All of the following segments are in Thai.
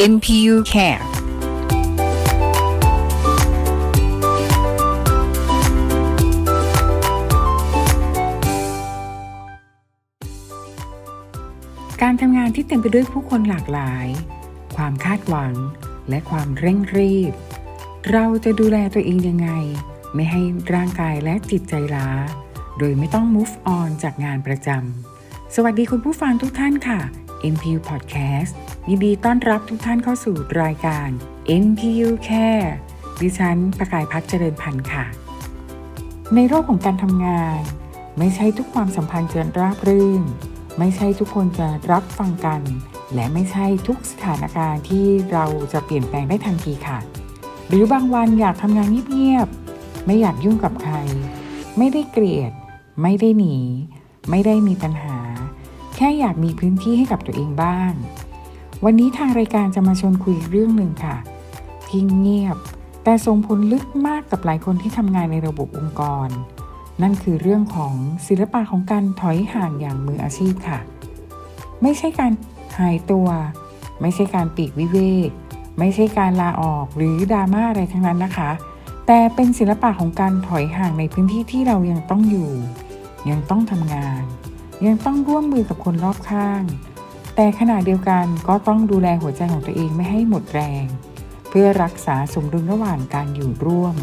MPU Care การทำงานที่เต็มไปด้วยผู้คนหลากหลาย ความคาดหวัง และความเร่งรีบ เราจะดูแลตัวเองยังไง ไม่ให้ร่างกายและจิตใจล้า โดยไม่ต้อง move on จากงานประจำ สวัสดีคุณผู้ฟังทุกท่านค่ะ MPU Podcast ยินดีต้อนรับทุกท่านเข้าสู่รายการ MPU Care ดิฉันประกายพัฒเจริญพันธ์ค่ะ ในโลกของการทำงาน ไม่ใช่ทุกความสัมพันธ์จะราบรื่น ไม่ใช่ทุกคนจะรับฟังกัน และไม่ใช่ทุกสถานการณ์ที่เราจะเปลี่ยนแปลงได้ทันทีค่ะ หรือบางวันอยากทำงานเงียบๆไม่อยากยุ่งกับใคร ไม่ได้เกลียด ไม่ได้หนี ไม่ได้มีปัญหา แค่อยากมีพื้นที่ให้กับตัวเองบ้าง วันนี้ทางรายการจะมาชวนคุยเรื่องหนึ่งค่ะ ที่เงียบ แต่ส่งผลลึกมากกับหลายคนที่ทำงานในระบบองค์กร นั่นคือเรื่องของศิลปะของการถอยห่างอย่างมืออาชีพค่ะ ไม่ใช่การหายตัว ไม่ใช่การปีกวิเวกไม่ใช่การลาออกหรือดราม่าอะไรทั้งนั้นนะคะ แต่เป็นศิลปะของการถอยห่างในพื้นที่ที่เรายังต้องอยู่ ยังต้องทำงาน ยังต้องร่วมมือกับคนรอบข้าง แต่ขณะเดียวกันก็ต้องดูแลหัวใจของตัวเองไม่ให้หมดแรง เพื่อรักษาสมดุลระหว่างการอยู่ร่วม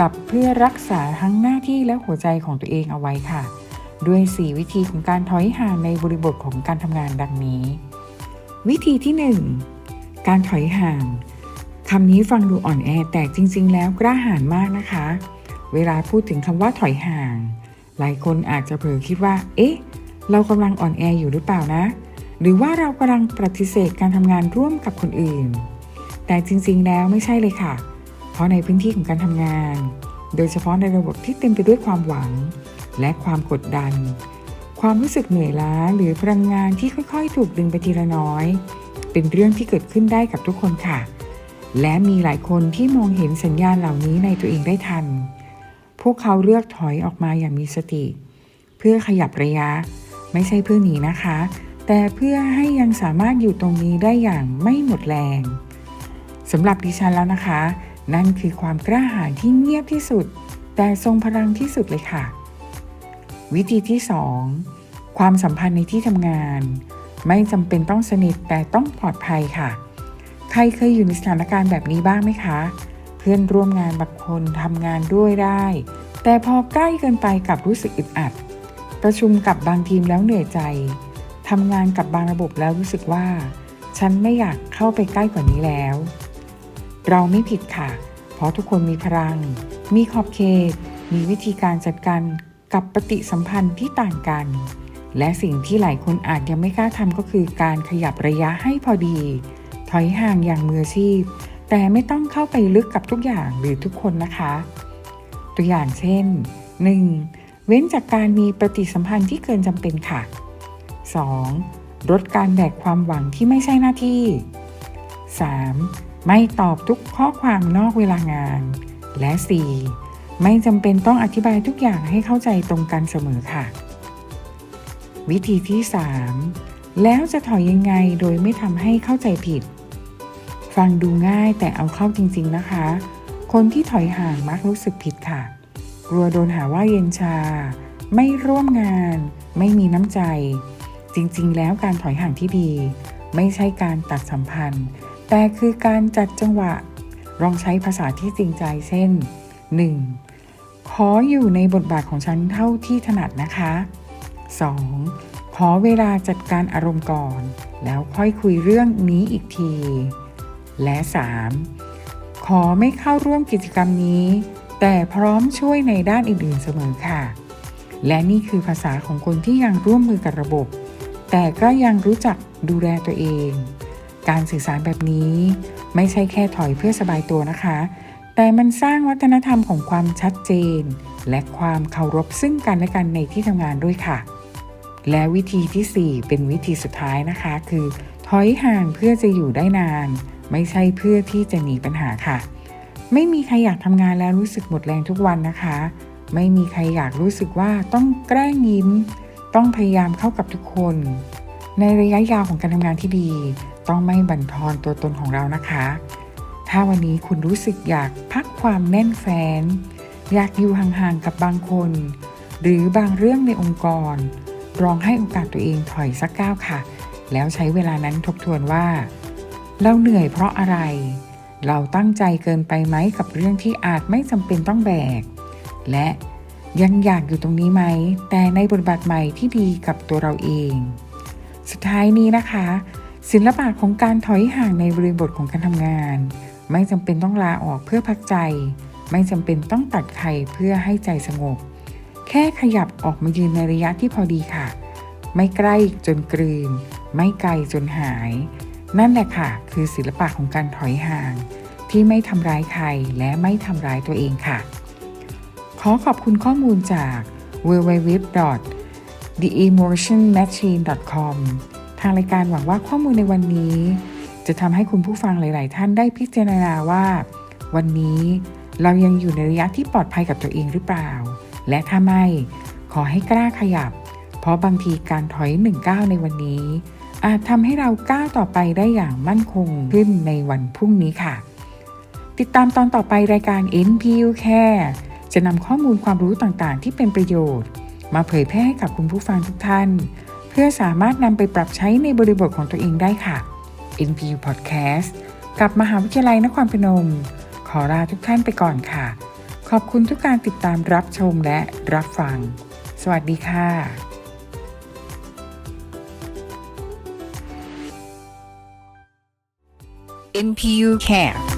กับเพื่อรักษาทั้งหน้าที่และหัวใจของตัวเองเอาไว้ค่ะ ด้วย 4 วิธีของการถอยห่างในบริบทของการทำงานดังนี้ วิธีที่ 1 การถอยห่างคำนี้ฟังดูอ่อนแอแต่จริง ๆ แล้วกล้าหาญมากนะคะ เวลาพูดถึงคำว่าถอยห่าง หลายคนอาจจะเผลอคิดว่า เอ๊ะ เรากำลังอ่อนแออยู่หรือเปล่านะ หรือว่าเรากำลังปฏิเสธการทำงานร่วมกับคนอื่น แต่จริงๆ แล้วไม่ใช่เลยค่ะ เพราะในพื้นที่ของการทำงาน โดยเฉพาะในระบบที่เต็มไปด้วยความหวัง และความกดดัน ความรู้สึกเหนื่อยล้าหรือพลังงานที่ค่อยๆ ถูกดึงไปทีละน้อย เป็นเรื่องที่เกิดขึ้นได้กับทุกคนค่ะ และมีหลายคนที่มองเห็นสัญญาณเหล่านี้ในตัวเองได้ทัน พวกเขาเลือกถอยออกมาอย่างมีสติ เพื่อขยับระยะ ไม่ใช่เพื่อหนีนะคะ แต่เพื่อให้ยังสามารถอยู่ตรงนี้ได้อย่างไม่หมดแรงสำหรับดิฉันแล้วนะคะ นั่นคือความกล้าหาญที่เงียบที่สุด แต่ทรงพลังที่สุดเลยค่ะ วิธีที่ 2 ความสัมพันธ์ในที่ทำงาน ไม่จำเป็นต้องสนิทแต่ต้องปลอดภัยค่ะ ใครเคยอยู่ในสถานการณ์แบบนี้บ้างไหมคะ เพื่อนร่วมงานบางคนทำงานด้วยได้ แต่พอใกล้เกินไปกับรู้สึกอึดอัด ประชุมกับบางทีมแล้วเหนื่อยใจทำงานกับบางระบบแล้วรู้สึกว่า ฉันไม่อยากเข้าไปใกล้กว่านี้แล้ว เราไม่ผิดค่ะ เพราะทุกคนมีพลัง มีขอบเขต มีวิธีการจัดการกับปฏิสัมพันธ์ที่ต่างกัน และสิ่งที่หลายคนอาจยังไม่กล้าทำก็คือการขยับระยะให้พอดี ถอยห่างอย่างมืออาชีพ แต่ไม่ต้องเข้าไปลึกกับทุกอย่างหรือทุกคนนะคะ ตัวอย่างเช่น 1. เว้นจากการมีปฏิสัมพันธ์ที่เกินจำเป็นค่ะ 2. ลดการแบกความหวังที่ไม่ใช่หน้าที่ 3. ไม่ตอบทุกข้อความนอกเวลางาน และ 4. ไม่จำเป็นต้องอธิบายทุกอย่างให้เข้าใจตรงกันเสมอค่ะ วิธีที่ 3 แล้วจะถอยยังไงโดยไม่ทำให้เข้าใจผิด ฟังดูง่ายแต่เอาเข้าจริงๆนะคะ คนที่ถอยห่างมักรู้สึกผิดค่ะ กลัวโดนหาว่าเย็นชา ไม่ร่วมงาน ไม่มีน้ำใจ จริงๆ แล้วการถอยห่างที่ดี ไม่ใช่การตัดสัมพันธ์ แต่คือการจัดจังหวะลองใช้ภาษาที่จริงใจเช่น 1. ขออยู่ในบทบาทของฉันเท่าที่ถนัดนะคะ 2. ขอเวลาจัดการอารมณ์ก่อน แล้วค่อยคุยเรื่องนี้อีกที และ 3. ขอไม่เข้าร่วมกิจกรรมนี้ แต่พร้อมช่วยในด้านอื่นๆเสมอค่ะ และนี่คือภาษาของคนที่ยังร่วมมือกับระบบ แต่ก็ยังรู้จักดูแลตัวเอง การสื่อสารแบบนี้ไม่ใช่แค่ถอยเพื่อสบายตัวนะคะ แต่มันสร้างวัฒนธรรมของความชัดเจน และความเคารพซึ่งกันและกันในที่ทำงานด้วยค่ะ และวิธีที่ 4 เป็นวิธีสุดท้ายนะคะ คือ ถอยห่างเพื่อจะอยู่ได้นาน ไม่ใช่เพื่อที่จะหนีปัญหาค่ะ ไม่มีใครอยากทำงานแล้วรู้สึกหมดแรงทุกวันนะคะ ไม่มีใครอยากรู้สึกว่าต้องแกล้งยิ้ม ต้องพยายามเข้ากับทุกคน ในระยะยาวของการทำงานที่ดี ต้องไม่บั่นทอนตัวตนของเรานะคะ ถ้าวันนี้คุณรู้สึกอยากพักความแน่นแฟน อยากอยู่ห่างๆกับบางคน หรือบางเรื่องในองค์กร ลองให้โอกาสตัวเองถอยสักก้าวค่ะ แล้วใช้เวลานั้นทบทวนว่า เราเหนื่อยเพราะอะไร เราตั้งใจเกินไปไหมกับเรื่องที่อาจไม่จำเป็นต้องแบก และยังอยากอยู่ตรงนี้ไหม แต่ในบทบาทใหม่ที่ดีกับตัวเราเอง สุดท้ายนี้นะคะ ศิลปะของการถอยห่างในบริบทของการทำงาน ไม่จำเป็นต้องลาออกเพื่อพักใจ ไม่จำเป็นต้องตัดใครเพื่อให้ใจสงบ แค่ขยับออกมายืนในระยะที่พอดีค่ะ ไม่ใกล้จนกลืน ไม่ไกลจนหาย นั่นแหละค่ะ คือศิลปะของการถอยห่าง ที่ไม่ทำร้ายใครและไม่ทำร้ายตัวเองค่ะ ขอขอบคุณข้อมูลจาก www.theemotionmachine.com ทางรายการหวังว่าข้อมูลในวันนี้ จะทำให้คุณผู้ฟังหลาย ๆ ท่านได้พิจารณาว่า วันนี้เรายังอยู่ในระยะที่ปลอดภัยกับตัวเองหรือเปล่า และถ้าไม่ ขอให้กล้าขยับ เพราะบางทีการถอยหนึ่งก้าวในวันนี้ อาจทำให้เราก้าวต่อไปได้อย่างมั่นคงขึ้นในวันพรุ่งนี้ค่ะ ติดตามตอนต่อไปรายการ NPU Care จะนำข้อมูลความรู้ต่างๆ ที่เป็นประโยชน์ มาเผยแพร่ให้กับคุณผู้ฟังทุกท่าน เพื่อสามารถนำไปปรับใช้ในบริบทของตัวเองได้ค่ะ NPU Podcast กับมหาวิทยาลัยนครพนม ขอลาทุกท่านไปก่อนค่ะ ขอบคุณทุกการติดตามรับชมและรับฟัง สวัสดีค่ะ NPU Care